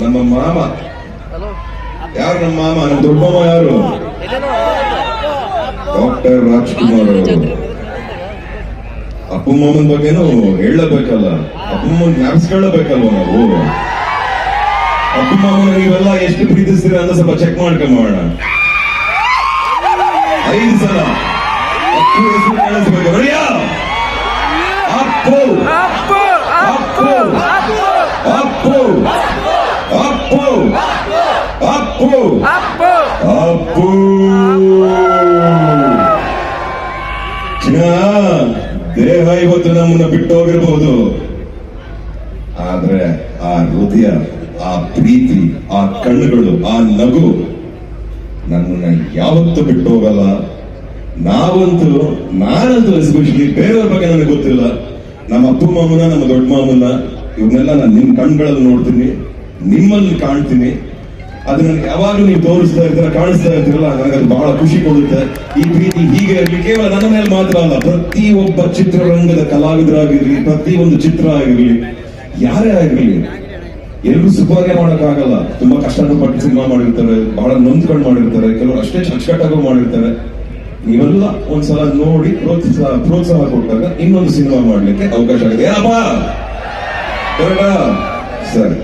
ನಮ್ಮ ಮಾಮ. ಯಾರು ನಮ್ಮ ಮಾಮ? ನಮ್ಮ ದೊಡ್ಡಮ್ಮ ಯಾರು? ಡಾಕ್ಟರ್ ರಾಜ್ಕುಮಾರ್ ಅವರು. ಬಗ್ಗೆನು ಮಾಮನ ಬಗ್ಗೆನೂ ಹೇಳಬೇಕಲ್ಲ. ಅಪ್ಪಮ್ಮನ್ ಜ್ಞಾಪಿಸ್ಕೊಳ್ಳಬೇಕಲ್ವ ನಾವು? ಅಪ್ಪಮ್ಮನ ನೀವೆಲ್ಲ ಎಷ್ಟು ಪ್ರೀತಿಸ್ತೀರ ಅಂತ ಸ್ವಲ್ಪ ಚೆಕ್ ಮಾಡ್ಕೊಂಬೋಣ ಐದು ಸಲ. ಅಪ್ಪು ಹೆಸರು ಕೇಳಿಸ್ಬೇಕು ರೆಡಿಯಾ ಅಪ್ಪು. ಅಪ್ಪು. ಅಪ್ಪು. ಅಪ್ಪು ಅಪ್ಪು ಅಪ್ಪು ದೇಹ ಇವತ್ತು ನಮ್ಮನ್ನ ಬಿಟ್ಟು ಹೋಗಿರ್ಬೋದು. ಆದ್ರೆ ಆ ಹೃದಯ ಆ ಪ್ರೀತಿ ಆ ಕಣ್ಣುಗಳು ಆ ನಗು ನನ್ನನ್ನ ಯಾವತ್ತೂ ಬಿಟ್ಟು ಹೋಗಲ್ಲ. ನಾವಂತೂ ನಾನಂತೂ ಎಸ್ಪೆಷಲಿ ಬೇರೆಯವ್ರ ಬಗ್ಗೆ ನನಗೆ ಗೊತ್ತಿಲ್ಲ. ನಮ್ಮ ಅಪ್ಪು ಮಾಮನ ನಮ್ಮ ದೊಡ್ಡ ಮಾಮನ ಇವನ್ನೆಲ್ಲ ನಾನು ನಿಮ್ ಕಣ್ಗಳಲ್ಲಿ ನೋಡ್ತೀನಿ. ನಿಮ್ಮಲ್ಲಿ ಕಾಣ್ತೀನಿ. ಅದು ನನಗೆ ಯಾವಾಗಲೂ ನೀವು ತೋರಿಸ್ತಾ ಇರ್ತೀರ, ಕಾಣಿಸ್ತಾ ಇರ್ತೀರಲ್ಲ ಅದು ಬಹಳ ಖುಷಿ ಕೊಡುತ್ತೆ. ಈ ಪ್ರೀತಿ ಹೀಗೆ ಇರಲಿ, ಕೇವಲ ನನ್ನ ಮೇಲೆ ಮಾತ್ರ ಅಲ್ಲ ಪ್ರತಿ ಒಬ್ಬ ಚಿತ್ರರಂಗದ ಕಲಾವಿದರಾಗಿರ್ಲಿ ಪ್ರತಿ ಒಂದು ಚಿತ್ರ ಆಗಿರ್ಲಿ, ಯಾರೇ ಆಗಿರ್ಲಿ ಎಲ್ಲರೂ ಸುಖವಾಗಿ ಮಾಡೋಕ್ಕಾಗಲ್ಲ. ತುಂಬಾ ಕಷ್ಟನೂ ಪಟ್ಟು ಸಿನಿಮಾ ಮಾಡಿರ್ತಾರೆ, ಬಹಳ ನೊಂದ್ಕೊಂಡು ಮಾಡಿರ್ತಾರೆ, ಕೆಲವರು ಅಷ್ಟೇ ಅಚ್ಚುಕಟ್ಟಾಗೂ ಮಾಡಿರ್ತಾರೆ. ನೀವೆಲ್ಲ ಒಂದ್ಸಲ ನೋಡಿ ಪ್ರೋತ್ಸಾಹ ಪ್ರೋತ್ಸಾಹ ಕೊಟ್ಟಾಗ ಇನ್ನೊಂದು ಸಿನಿಮಾ ಮಾಡ್ಲಿಕ್ಕೆ ಅವಕಾಶ ಆಗಿದೆ. ಏನಪ್ಪ? ಸರಿ.